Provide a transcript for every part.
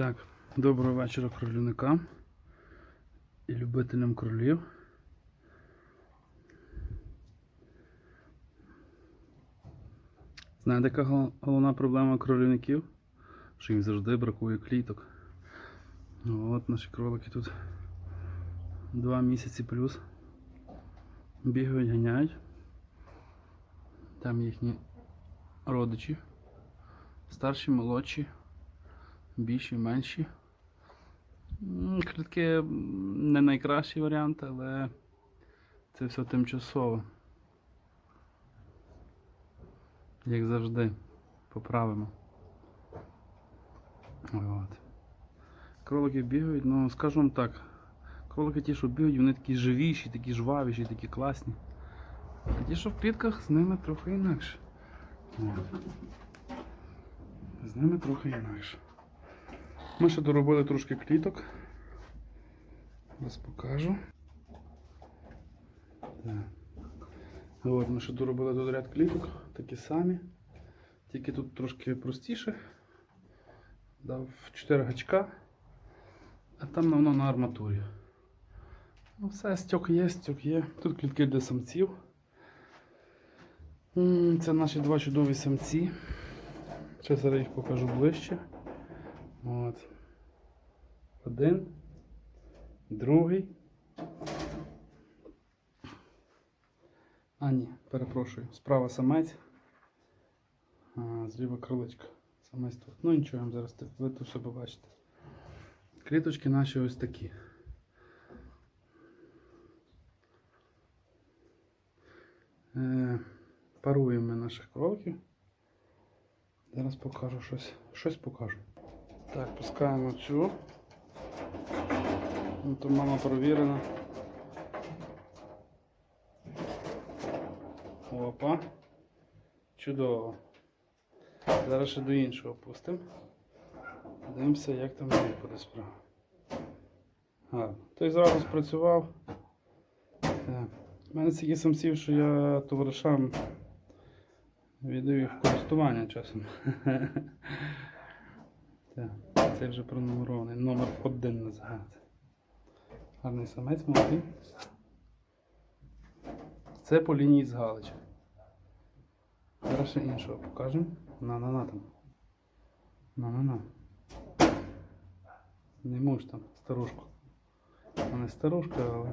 Так, доброго вечора кролівникам і любителям кролів. Знаєте, яка головна проблема кролівників? Що їм завжди бракує кліток. Ну, От наші кролики тут два місяці плюс. Бігають, ганяють. Там їхні родичі. Старші, молодші більші, менші. М, Клітки не найкращий варіант, але це все тимчасово. Як завжди, поправимо. От. Кролики бігають, ну скажу вам так, кролики ті, що бігають, вони такі живіші, такі жвавіші, такі класні. А ті, що в клітках, з ними трохи інакше. От. З ними трохи інакше. Ми ще доробили трошки кліток. Зараз покажу. От, ми ще доробили тут ряд кліток, такі самі. Тільки тут трошки простіше. Дав 4 гачка, а там воно на арматурі. Ну все, стьок є, стьок є. Тут клітки для самців. Це наші два чудові самці. Зараз їх покажу ближче. От. Один. Другий. А, ні, перепрошую. Справа самець. А, зліва кроличка. Самець тут. Ну нічого, вам зараз ви тут все побачите. Кліточки наші ось такі. Е, паруємо наших кроликів. Зараз покажу щось. Щось покажу. Так, пускаємо цю. Ну, то мама провірена. Опа. Чудово. Зараз ще до іншого пустимо. Дивимося, як там в буде справа. Гарно. Той зразу спрацював. У мене стільки самців, що я товаришам віддаю їх користування часом. Так, це вже пронумерований. Номер один на називається. Гарний самець молодий. Це по лінії з Галича. Зараз ще іншого покажемо. На-на-на там. На-на-на. Не муж там, старушку. Вона не старушка, але.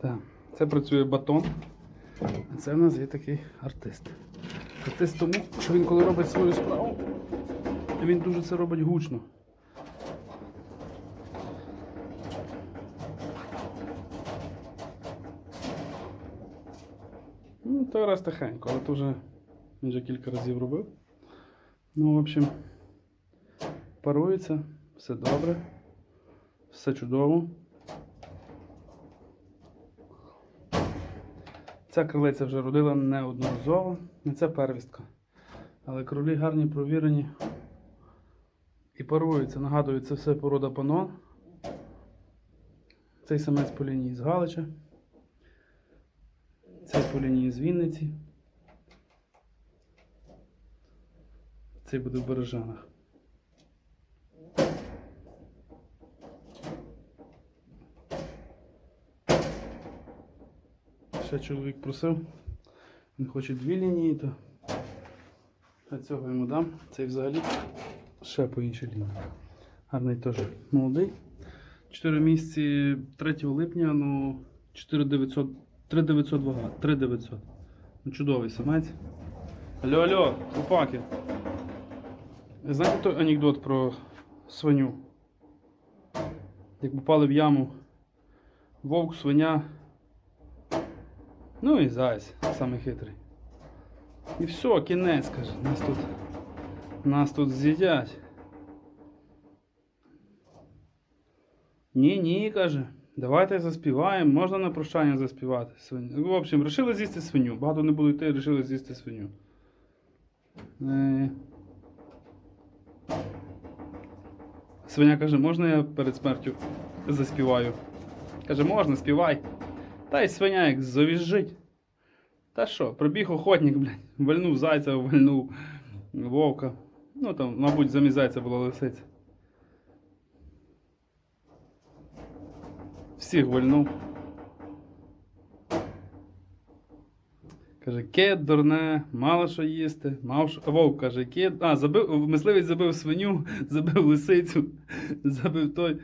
Так, це працює батон. А це в нас є такий артист. Артист тому, що він коли робить свою справу, він дуже це робить гучно. Ну, то раз тихенько, але то вже він вже кілька разів робив. Ну, в общем, парується, все добре, все чудово. Ця крилиця вже родила неодноразово, не це первістка. Але кролі гарні, провірені і паруються. Нагадую, це все порода панон. Цей самець по лінії з Галича. Цей по лінії з Вінниці. Цей буде в Бережанах. Ще чоловік просив. Він хоче дві лінії, то я цього йому дам. Цей взагалі ще по іншій лінії. Гарний теж молодий. 4 місяці 3 липня, ну 4900, 3900 вага, 3900. Ну, чудовий самець. Алло, алло, хлопаки. Знаєте той анекдот про свиню? Як попали в яму вовк, свиня. Ну і зайць, самий хитрий. І все, кінець, каже. Нас тут, нас тут з'їдять. Ні, ні, каже. Давайте заспіваємо, можна на прощання заспівати. Свиню. В общем, вирішили з'їсти свиню. Багато не буду йти, вирішили з'їсти свиню. Е... Свиня каже, можна я перед смертю заспіваю? Каже, можна, співай. Та й свиня як завіжить. Та що, пробіг охотник, блядь, вальнув зайця, вальнув вовка. Ну там, мабуть, замість зайця була лисиця. Всіх вальнув. Каже, кит дурне, мало що їсти, мав що. Вовк каже, кит. А, забив, мисливець забив свиню, забив лисицю, забив той.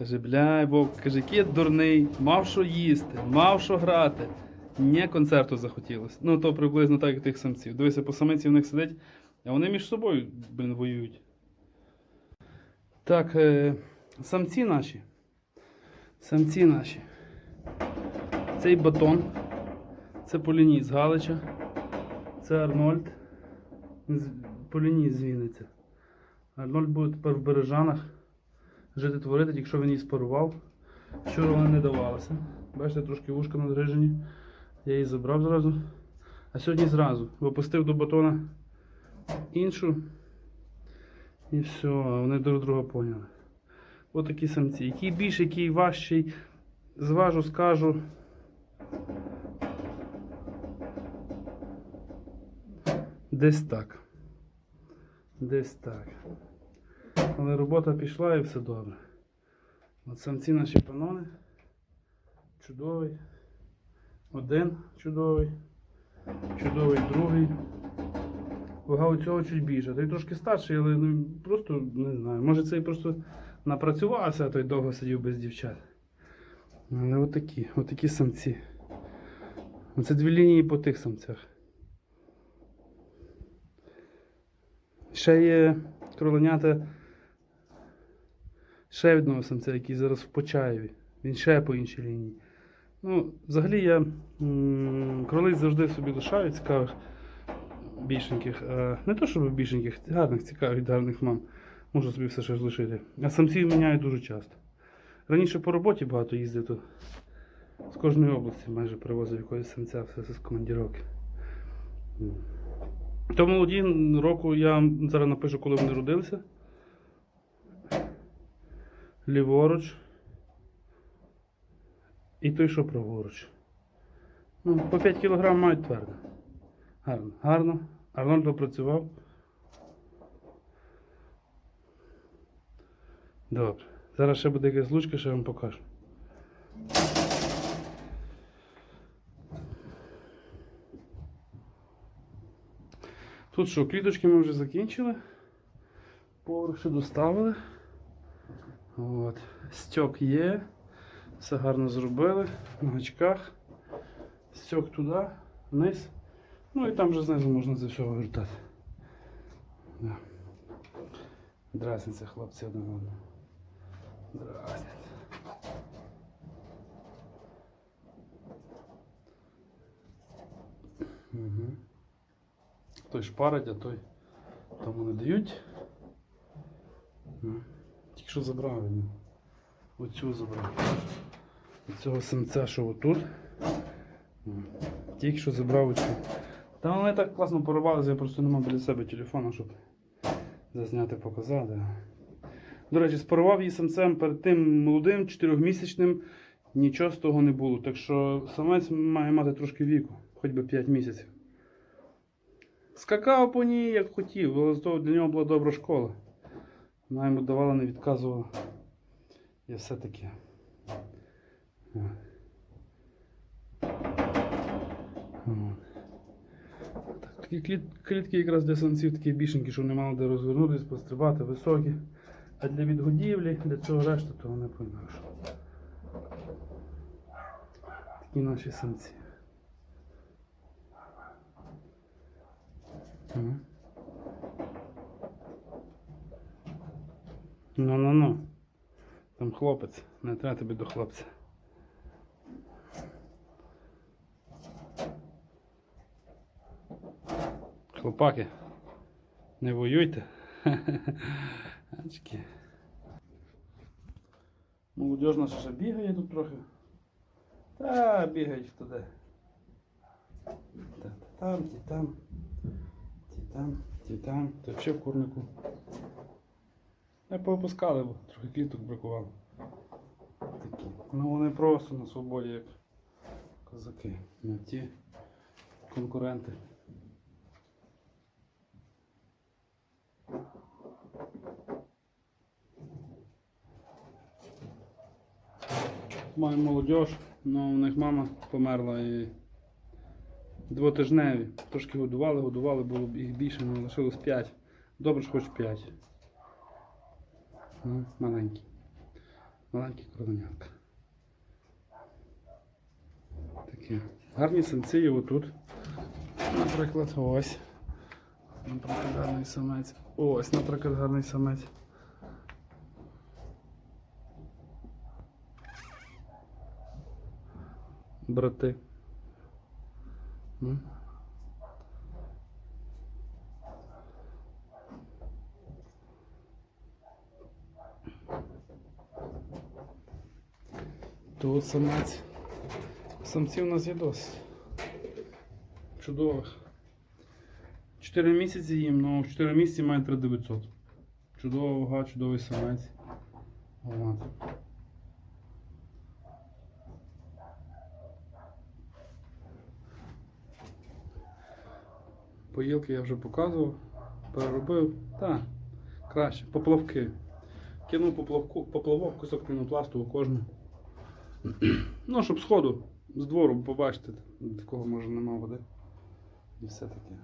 Каже, бля, вовк, каже, кит дурний, мав що їсти, мав що грати. Не концерту захотілося. Ну, то приблизно так, як тих самців. Дивися, по самиці в них сидить, а вони між собою, блін, воюють. Так, е, самці наші. Самці наші. Цей батон. Це Полініт з Галича. Це Арнольд. З- Полініт з Вінниця. Арнольд буде тепер в Бережанах жити творити, якщо він її спарував. Вчора вона не давалася. Бачите, трошки вушка надрижені. Я її забрав зразу. А сьогодні зразу. Випустив до батона іншу. І все, вони друг друга поняли. Ось такі самці. Який більший, який важчий. Зважу, скажу. Десь так. Десь так. Але робота пішла і все добре. От самці наші панони. Чудовий. Один чудовий. Чудовий другий. Вага у цього чуть більше. Той трошки старший, але ну, просто не знаю. Може цей просто напрацювався, а той довго сидів без дівчат. Але отакі, отакі самці. Оце дві лінії по тих самцях. Ще є кроленята ще одного самця, який зараз в Почаєві. Він ще по іншій лінії. Ну, взагалі я кролиць завжди собі лишаю цікавих більшеньких. А, не то, щоб більшеньких, гарних, цікавих, гарних мам. Можу собі все ще лишити. А самців міняю дуже часто. Раніше по роботі багато їздив, то з кожної області майже привозив якогось самця все з командіровки. То молоді року я зараз напишу, коли вони родилися. Ліворуч. І той, що праворуч. Ну, по 5 кг мають твердо. Гарно. Гарно. Арнольд допрацював. Добре. Зараз ще буде якась лучка, що я вам покажу. Тут що, кліточки ми вже закінчили. Поверх ще доставили. От. Стьок є. Все гарно зробили. На гачках. Стьок туди, вниз. Ну і там вже знизу можна це все вивертати. Да. Дразняться хлопці один одного. Дразняться. Угу. Той шпарить, а той тому не дають. Що забрав він. Оцю забрав. Оцього самця, що отут. Тільки що забрав оцю. Та вони так класно порвалися, я просто не мав біля себе телефона, щоб зазняти, показати. До речі, спарував її самцем перед тим молодим, 4-місячним, нічого з того не було. Так що самець має мати трошки віку, хоч би 5 місяців. Скакав по ній, як хотів, але для нього була добра школа. Вона йому давала, не відказувала. І все таке. О. О. Так, Такі клітки якраз для самців такі бішенькі, що не мали де розвернутися, пострибати, високі. А для відгодівлі, для цього решти, то вони поінакше. Такі наші самці. Мгм. Ну-ну-ну. Там хлопець, не треба тобі до хлопця. Хлопаки, не воюйте. Ачки. Молодіж наша ще бігає тут трохи. Та бігають туди. Та, там, ті там. Ті там, ті там. Та ще в курнику. Не повипускали, бо трохи кліток бракувало. Такі. Ну вони просто на свободі як козаки. Ну, ті конкуренти. Маємо молодь, але у них мама померла і двотижневі. Трошки годували, годували, було б їх більше, але лишилось 5. Добре, що хоч 5. Ну, маленькі. Маленькі кровенятка. Такі. Гарні самці отут. Наприклад, ось. Наприклад, гарний самець. Ось, наприклад, гарний самець. Брати. Тут самець. Самців у нас є досить. Чудових. 4 місяці їм, ну 4 місяці має 3900. Чудова вага, чудовий самець. От. Поїлки я вже показував, переробив. Так, краще. Поплавки. Кинув поплавку, поплавок, кусок пінопласту у кожну. Ну, щоб сходу, з двору побачити, в кого може нема води. І все таке.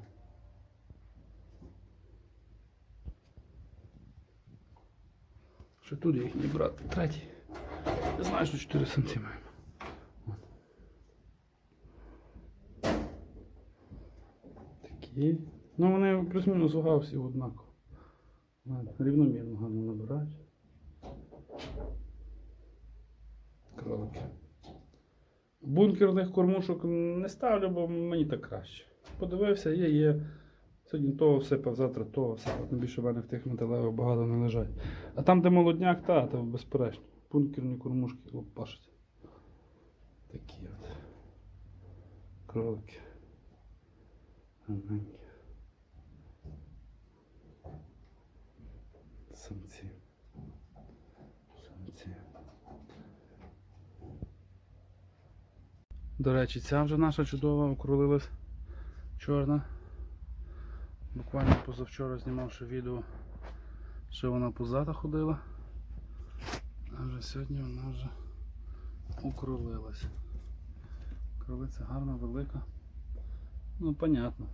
Що тут їхній брат? Третій. Я знаю, що 4 самці маємо. Такі. Ну вони плюс-мінус вага всі однаково. Рівномірно гарно набирають. Бункерних кормушок не ставлю, бо мені так краще. Подивився, є, є. Сьогодні того всипав, завтра того всипав. Тим більше в мене в тих металевих багато не лежать. А там, де молодняк, та, то безперечно. Бункерні кормушки лопашать. Такі от. Кролики. Гарненькі. Самці. Самці. До речі, ця вже наша чудова окрулилась чорна. Буквально позавчора знімавши відео, що вона позада ходила. А вже сьогодні вона вже окрулилась. Кролиця гарна, велика. Ну, понятно.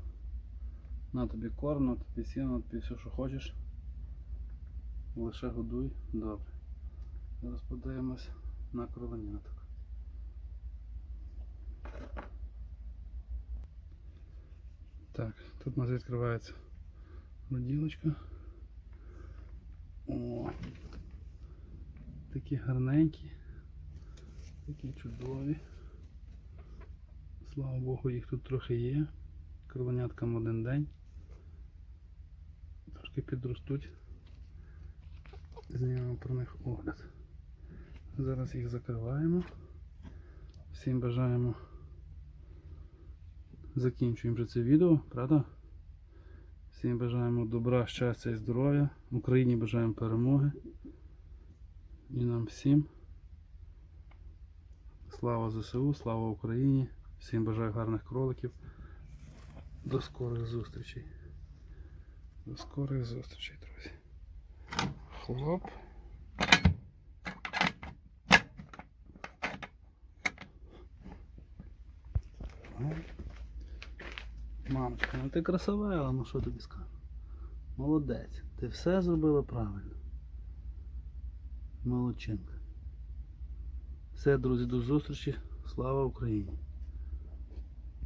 На тобі корм, на тобі сіно, на тобі все, що хочеш. Лише годуй. Добре. Зараз подивимось на кроленяток. Так, тут у нас відкривається роділочка. О! Такі гарненькі, такі чудові. Слава Богу, їх тут трохи є. Кровеняткам один день. Трошки підростуть. Знімемо про них огляд. Зараз їх закриваємо. Всім бажаємо. Закінчуємо вже це відео, правда? Всім бажаємо добра, щастя і здоров'я. Україні бажаємо перемоги. І нам всім. Слава ЗСУ, слава Україні. Всім бажаю гарних кроликів. До скорих зустрічей. До скорих зустрічей, друзі. Хлоп. Мамочка, ну ти красавела, ну що тобі скажу? Молодець. Ти все зробила правильно. Молодчинка. Все, друзі, до зустрічі. Слава Україні!